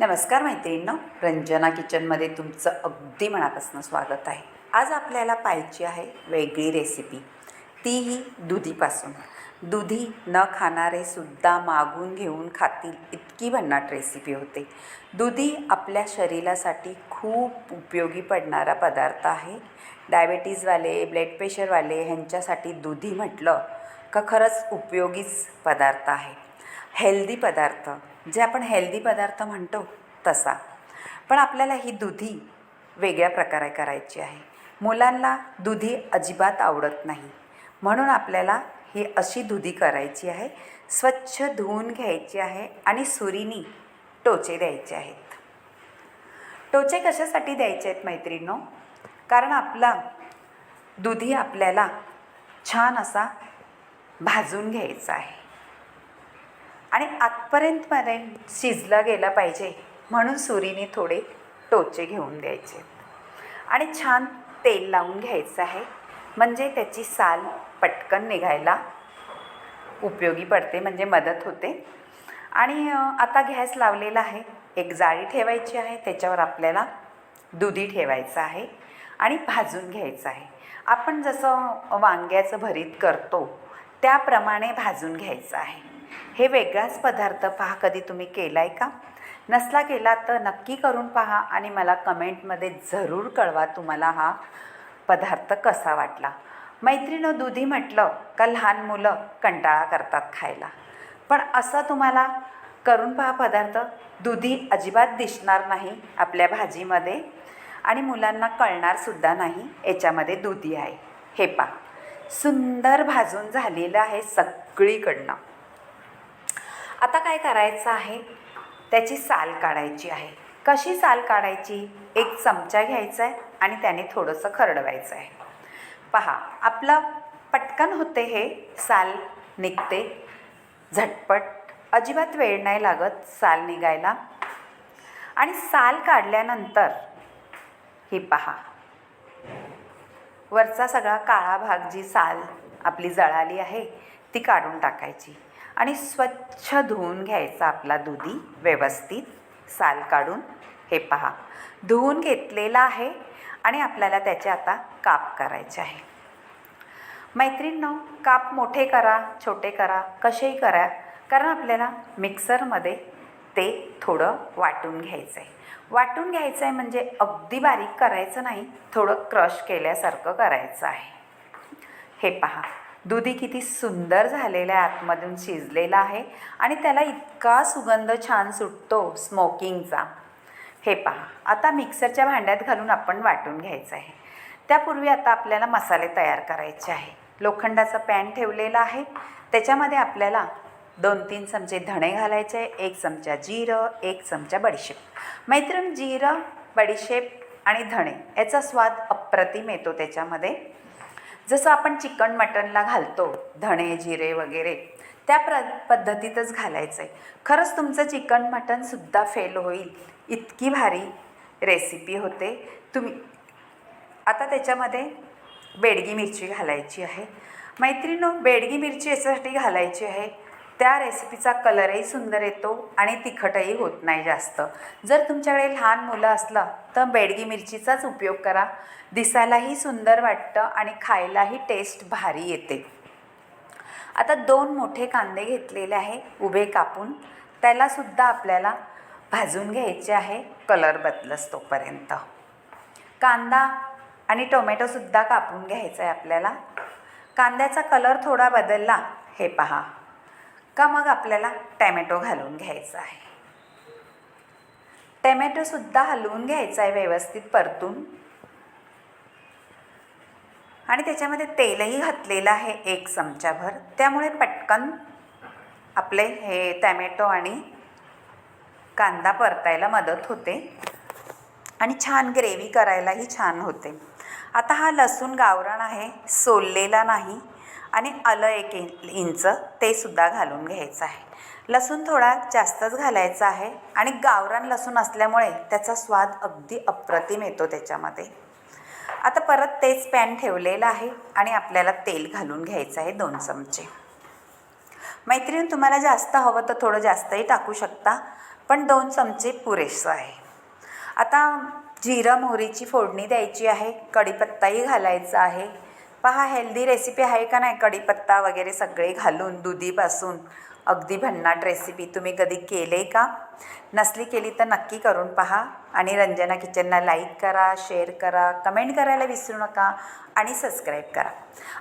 नमस्कार मैत्रिणींनो रंजना किचनमध्ये तुमचं अगदी मनापासून स्वागत आहे. आज आपल्याला पाहिजे आहे वेगळी रेसिपी तीही दुधीपासून. दुधी न खाणारे सुद्धा मागून घेऊन खातील इतकी भन्नाट रेसिपी होते. दुधी आपल्या शरीरासाठी खूप उपयोगी पडणारा पदार्थ आहे. डायबेटीजवाले ब्लड प्रेशरवाले ह्यांच्यासाठी दुधी म्हटलं का खरंच उपयोगीच पदार्थ आहे. हेल्दी पदार्थ. जे आपण हेल्दी पदार्थ म्हणतो तसा. पण आपल्याला ही दुधी वेगळ्या प्रकारे करायची आहे. मुलांना दुधी अजिबात आवडत नाही. म्हणून आपल्याला ही अशी दुधी करायची आहे. स्वच्छ धुवून घ्यायची आहे आणि सुरीनी टोचे द्यायचे आहेत. टोचे कशासाठी द्यायचे आहेत मैत्रिणींनो? कारण आपला दुधी आपल्याला छान असा भाजून घ्यायचा आहे. आणि आतपर्यंतपर्यंत शिजला गेला पाहिजे म्हणून सुरीने थोडे टोचे घेऊन द्यायचे. आणि छान तेल लावून घ्यायचं आहे. म्हणजे त्याची साल पटकन निघायला उपयोगी पडते म्हणजे मदत होते. आणि आता गॅस लावलेला आहे. एक जाळी ठेवायची आहे. त्याच्यावर आपल्याला दुधी ठेवायचं आहे आणि भाजून घ्यायचं आहे. आपण जसं वांग्याचं भरीत करतो त्याप्रमाणे भाजून घ्यायचं आहे. हे वेगळाच पदार्थ पहा कधी तुम्ही केला आहे का? नसला केला तर नक्की करून पहा आणि मला कमेंटमध्ये जरूर कळवा तुम्हाला हा पदार्थ कसा वाटला. मैत्रिणं दुधी म्हटलं का लहान मुलं कंटाळा करतात खायला. पण असं तुम्हाला करून पहा पदार्थ. दुधी अजिबात दिसणार नाही आपल्या भाजीमध्ये आणि मुलांना कळणारसुद्धा नाही याच्यामध्ये दुधी आहे. हे पहा. सुंदर भाजून झालेलं आहे सगळीकडनं. आता काय करायचं आहे? त्याची साल काढायची आहे. कशी साल काढायची? एक चमचा घ्यायचा आहे आणि त्याने थोडंसं खरडवायचं आहे पहा आपलं पटकन होते हे साल निघते. झटपट. अजिबात वेळ नाही लागत साल निघायला. आणि साल काढल्यानंतर ही पहा. वरचा सगळा काळा भाग जी साल आपली जळाली आहे ती काढून टाकायची. आणि स्वच्छ धुवून घ्यायचा आपला दुधी व्यवस्थित. साल काढून. हे पहा. धुवून घेतलेला आहे आणि आपल्याला त्याचे आता काप करायचे आहे. मैत्रिणींनो काप मोठे करा छोटे करा कसेही करा कारण आपल्याला मिक्सरमध्ये ते थोडं वाटून घ्यायचं आहे. वाटून घ्यायचं आहे म्हणजे अगदी बारीक करायचं नाही थोडं क्रश केल्यासारखं करायचं आहे. हे पहा. दुधी किती सुंदर झालेलं आहे आतमधून शिजलेला आहे आणि त्याला इतका सुगंध छान सुटतो स्मोकिंगचा हे पहा आता मिक्सरच्या भांड्यात घालून आपण वाटून घ्यायचं आहे. त्यापूर्वी आता आपल्याला मसाले तयार करायचे आहे. लोखंडाचा पॅन ठेवलेला आहे. त्याच्यामध्ये आपल्याला दोन तीन चमचे धणे घालायचे आहे एक चमचा जिरं एक चमचा बडीशेप. मैत्रीण जिरं बडीशेप आणि धणे याचा स्वाद अप्रतिम येतो त्याच्यामध्ये. जसं आपण चिकन मटनला घालतो धणे जिरे वगैरे त्या प्र पद्धतीतच घालायचं आहे खरंच तुमचं चिकन मटनसुद्धा फेल होईल. इतकी भारी रेसिपी होते. तुम्ही आता त्याच्यामध्ये बेडगी मिरची घालायची आहे. मैत्रिणो बेडगी मिरची याच्यासाठी घालायची आहे. त्या रेसिपीचा कलरही सुंदर येतो आणि तिखटही होत नाही जास्त. जर तुमच्याकडे लहान मुलं असलं तर बेडगी मिरचीचाच उपयोग करा. दिसायलाही सुंदर वाटतं आणि खायलाही टेस्ट भारी येते. आता दोन मोठे कांदे घेतलेले आहे उभे कापून. त्यालासुद्धा आपल्याला भाजून घ्यायचे आहे कलर बदलस तोपर्यंत कांदा आणि टोमॅटोसुद्धा कापून घ्यायचा आहे आपल्याला. कांद्याचा कलर थोडा बदलला हे पहा. का मग आपल्याला टॅमॅटो घालून घ्यायचा आहे? टॅमॅटोसुद्धा हलवून घ्यायचा आहे व्यवस्थित परतून. आणि त्याच्यामध्ये तेलही घातलेलं आहे एक चमचाभर. त्यामुळे पटकन आपले हे टॅमॅटो आणि कांदा परतायला मदत होते. आणि छान ग्रेव्ही करायलाही छान होते. आता हा लसूण गावरान आहे सोललेला नाही. आणि आलं एक इंच ते सुद्धा घालून घ्यायचं आहे. लसूण थोडा जास्तच घालायचा आहे आणि गावरान लसूण असल्यामुळे त्याचा स्वाद अगदी अप्रतिम येतो त्याच्यामध्ये. आता परत तेच पॅन ठेवलेलं आहे आणि आपल्याला तेल घालून घ्यायचं आहे दोन चमचे. मैत्रीण तुम्हाला जास्त हवं तर थोडं जास्तही टाकू शकता पण दोन चमचे पुरेसं आहे. आता जिरं मोहरीची फोडणी द्यायची आहे कढीपत्ताही घालायचा आहे पहा हेल्दी रेसिपी आहे का नाही? कढीपत्ता वगैरे सगळे घालून दुधीपासून. अगदी भन्नाट रेसिपी तुम्ही कधी केले का? नसली केली तर नक्की करून पहा. आणि रंजना किचनला लाईक करा शेअर करा कमेंट करायला विसरू नका आणि सबस्क्राईब करा.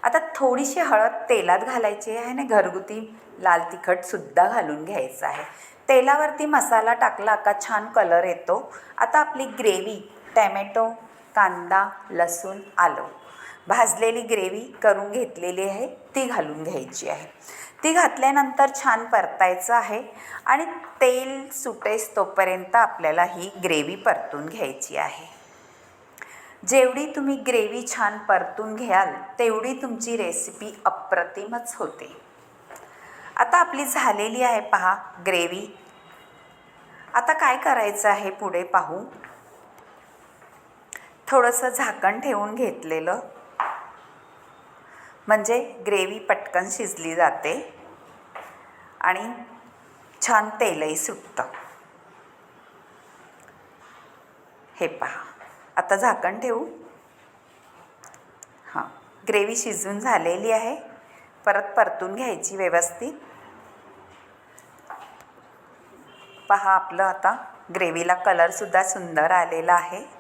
आता थोडीशी हळद तेलात घालायची आहे आणि घरगुती लाल तिखटसुद्धा घालून घ्यायचं आहे. तेलावरती मसाला टाकला का छान कलर येतो. आता आपली ग्रेव्ही टॅमॅटो कांदा लसूण आलं. भाजलेली ग्रेव्ही करून घेतलेली आहे ती घालून घ्यायची आहे. ती घातल्यानंतर छान परतायचं आहे आणि तेल सुटेस तोपर्यंत आपल्याला ही ग्रेव्ही परतून घ्यायची आहे. जेवढी तुम्ही ग्रेव्ही छान परतून घ्याल तेवढी तुमची रेसिपी अप्रतिमच होते. आता आपली झालेली आहे पहा ग्रेव्ही. आता काय करायचं आहे पुढे पाहू. थोडंसं झाकण ठेवून घेतलेलं. म्हणजे ग्रेव्ही पटकन शिजली जाते आणि छान तेलही सुटतं. हे पहा. आता झाकण ठेवू. हां. ग्रेव्ही शिजून झालेली आहे. परत परतून घ्यायची व्यवस्थित. पहा आपलं आता ग्रेव्हीला कलरसुद्धा सुंदर आलेला आहे.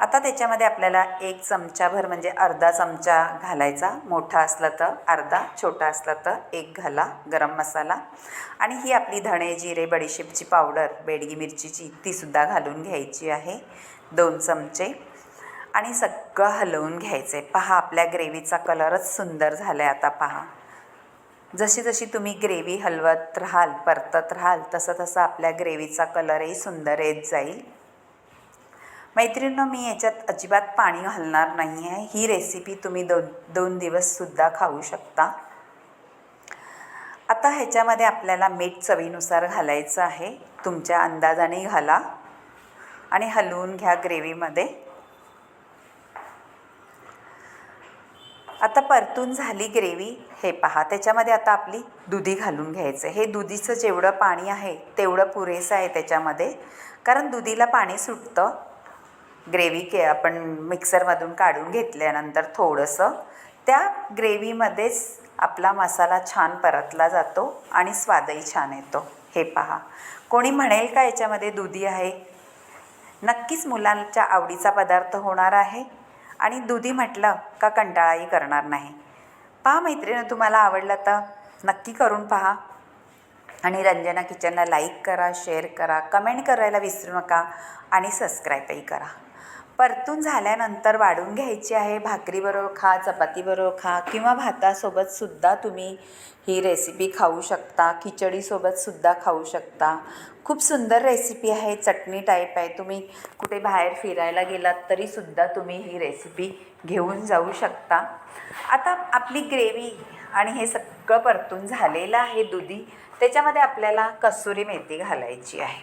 आता त्याच्यामध्ये आपल्याला एक चमचाभर म्हणजे अर्धा चमचा घालायचा. मोठा असला तर अर्धा छोटा असला तर एक घाला गरम मसाला. आणि ही आपली धणे जिरे बडीशेपची पावडर बेडगी मिरचीची तीसुद्धा घालून घ्यायची आहे. दोन चमचे. आणि सगळं हलवून घ्यायचं आहे पहा आपल्या ग्रेव्हीचा कलरच सुंदर झाला आहे आता पहा. जशी जशी तुम्ही ग्रेव्ही हलवत राहाल परतत राहाल तसं तसं आपल्या ग्रेव्हीचा कलरही सुंदर येत जाईल. मैत्रिणींनो मी याच्यात अजिबात पाणी घालणार नाही आहे. ही रेसिपी तुम्ही दोन दोन दिवससुद्धा खाऊ शकता. आता ह्याच्यामध्ये आपल्याला मीठ चवीनुसार घालायचं आहे. तुमच्या अंदाजाने घाला आणि हलवून घ्या ग्रेव्हीमध्ये. आता परतून झाली ग्रेव्ही. हे पहा त्याच्यामध्ये आता आपली दुधी घालून घ्यायचं हे दुधीचं जेवढं पाणी आहे तेवढं पुरेसं आहे त्याच्यामध्ये. कारण दुधीला पाणी सुटतं. ग्रेव्ही के आपण मिक्सरमधून काढून घेतल्यानंतर थोडंसं त्या ग्रेव्हीमध्येच आपला मसाला छान परतला जातो आणि स्वादही छान येतो. हे पहा. कोणी म्हणेल का याच्यामध्ये दुधी आहे? नक्कीच मुलांच्या आवडीचा पदार्थ होणार आहे आणि दुधी म्हटलं का कंटाळाही करणार नाही. पहा मैत्रिणी तुम्हाला आवडलं तर नक्की करून पहा. आणि रंजना किचनला लाईक करा शेअर करा कमेंट करायला विसरू नका आणि सबस्क्राईबही करा. परतून झाल्यानंतर वाढून घ्यायची आहे. भाकरीबरोबर खा चपातीबरोबर खा किंवा भातासोबतसुद्धा तुम्ही ही रेसिपी खाऊ शकता. खिचडीसोबतसुद्धा खाऊ शकता. खूप सुंदर रेसिपी आहे. चटणी टाईप आहे. तुम्ही कुठे बाहेर फिरायला गेलात तरीसुद्धा तुम्ही ही रेसिपी घेऊन जाऊ शकता. आता आपली ग्रेव्ही आणि हे सगळं परतून झालेलं आहे दुधी. त्याच्यामध्ये आपल्याला कसुरी मेथी घालायची आहे.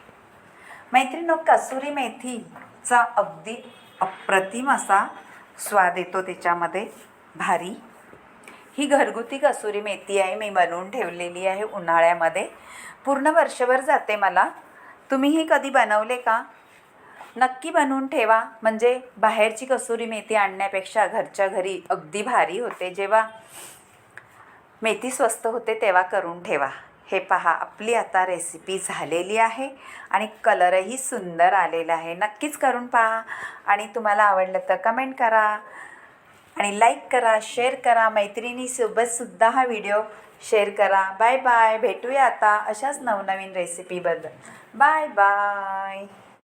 मैत्रिणीनो कसुरी मेथीचा अगदी अप्रतिम असा स्वाद येतो त्याच्यामध्ये. भारी. ही घरगुती कसुरी मेथी आहे मी बनवून ठेवलेली आहे उन्हाळ्यामध्ये. पूर्ण वर्षभर जाते मला. तुम्ही हे कधी बनवले का? नक्की बनवून ठेवा. म्हणजे बाहेरची कसुरी मेथी आणण्यापेक्षा घरच्या घरी अगदी भारी होते. जेव्हा मेथी स्वस्त होते तेव्हा करून ठेवा. हे पहा आपली आता रेसिपी झालेली आहे आणि कलरही सुंदर आलेला आहे. नक्कीच करून पहा आणि तुम्हाला आवडलं तर कमेंट करा आणि लाईक करा शेअर करा मैत्रिणीसोबतसुद्धा हा व्हिडिओ शेअर करा. बाय बाय भेटूया आता अशाच नवनवीन रेसिपीबद्दल बाय बाय